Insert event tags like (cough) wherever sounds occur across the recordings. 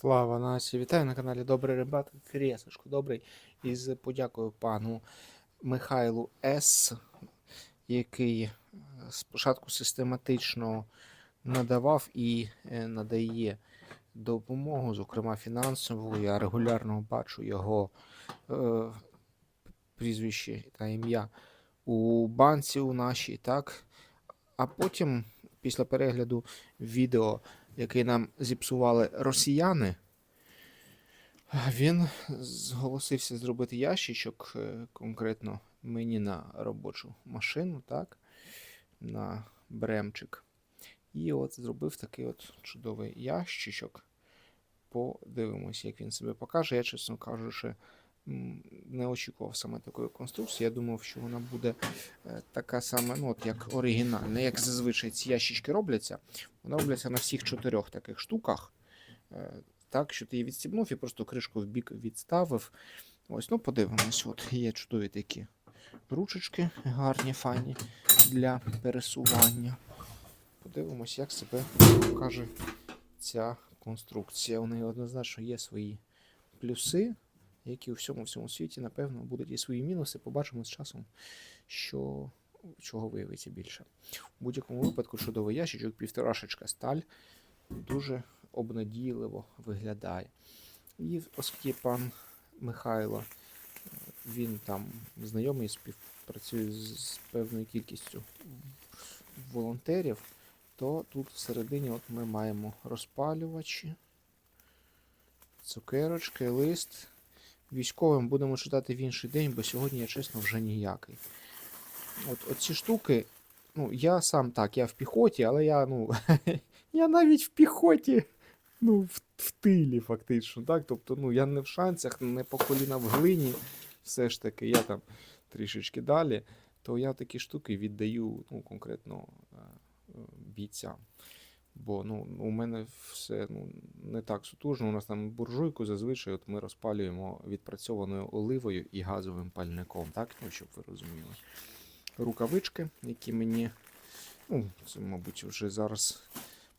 Слава нації! Вітаю на каналі Добрий Рибак. Крєсочку добрий. І з подякою пану Михайлу С, який е, спочатку систематично надавав і е, надає допомогу, зокрема фінансову. Я регулярно бачу його е, прізвище та ім'я у банці у нашій, так? А потім, після перегляду відео, яке нам зіпсували росіяни, він зголосився зробити ящичок е, конкретно мені на робочу машину, так? На бремчик. І от зробив такий от чудовий ящичок. Подивимось, як він себе покаже. Я, чесно кажучи, не очікував саме такої конструкції. Я думав, що вона буде е, така сама, ну, от як оригінальна. Як зазвичай ці ящички робляться. Вони робляться на всіх чотирьох таких штуках. Е, Так, що ти її відстібнув і просто кришку в бік відставив. Ось, ну подивимось, от є чудові такі ручечки, гарні, файні для пересування. Подивимось, як себе покаже ця конструкція. У неї однозначно є свої плюси, які у всьому всьому світі, напевно, будуть і свої мінуси. Побачимо з часом, що чого виявиться більше. У будь-якому випадку чудовий ящичок, півторашечка сталь, дуже обнадійливо виглядає. І оскільки пан Михайло, е, він там знайомий, співпрацює з певною кількістю волонтерів, то тут всередині от ми маємо розпалювачі, цукерочки, лист. Військовим будемо читати в інший день, бо сьогодні я чесно вже ніякий. От, ці штуки, ну, я сам так, я в піхоті, але я, ну, (laughs) я навіть в піхоті, ну, в, в тилі, фактично, так? Тобто, ну, я не в шансах, не по коліна в глині, все ж таки, я там трішечки далі, то я такі штуки віддаю, ну, конкретно е, е, бійцям. Бо ну, у мене все ну, не так сутужно. У нас там буржуйку зазвичай от ми розпалюємо відпрацьованою оливою і газовим пальником, так? Ну, щоб ви розуміли. Рукавички, які мені, ну, це, мабуть, вже зараз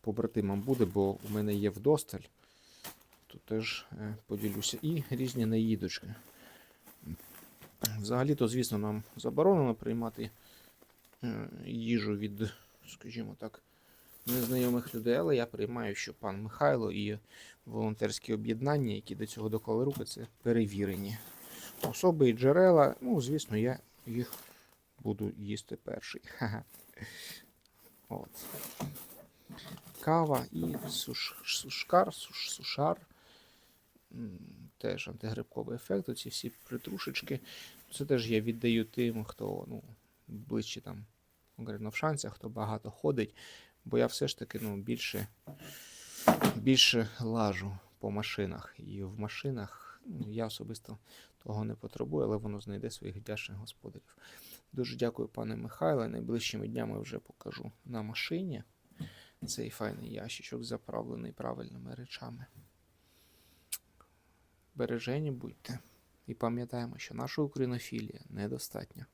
побратимам буде, бо у мене є вдосталь. Тут теж е, поділюся. І різні наїдочки. Взагалі-то, звісно, нам заборонено приймати е, їжу від, скажімо так, незнайомих людей, але я приймаю, що пан Михайло і волонтерські об'єднання, які до цього доклали руки, це перевірені особи і джерела. Ну, звісно, я їх буду їсти перший. Ха-ха. От. Кава і суш, сушкар, суш, сушар. Теж антигрибковий ефект. Оці всі притрушечки. Це теж я віддаю тим, хто ну, ближче там, в шансах, хто багато ходить. Бо я все ж таки ну, більше, більше лажу по машинах. І в машинах ну, я особисто того не потребую, але воно знайде своїх вдячних господарів. Дуже дякую, пане Михайле. Найближчими днями вже покажу на машині цей файний ящичок, заправлений правильними речами. Бережені будьте і пам'ятаємо, що наша українофілія недостатня.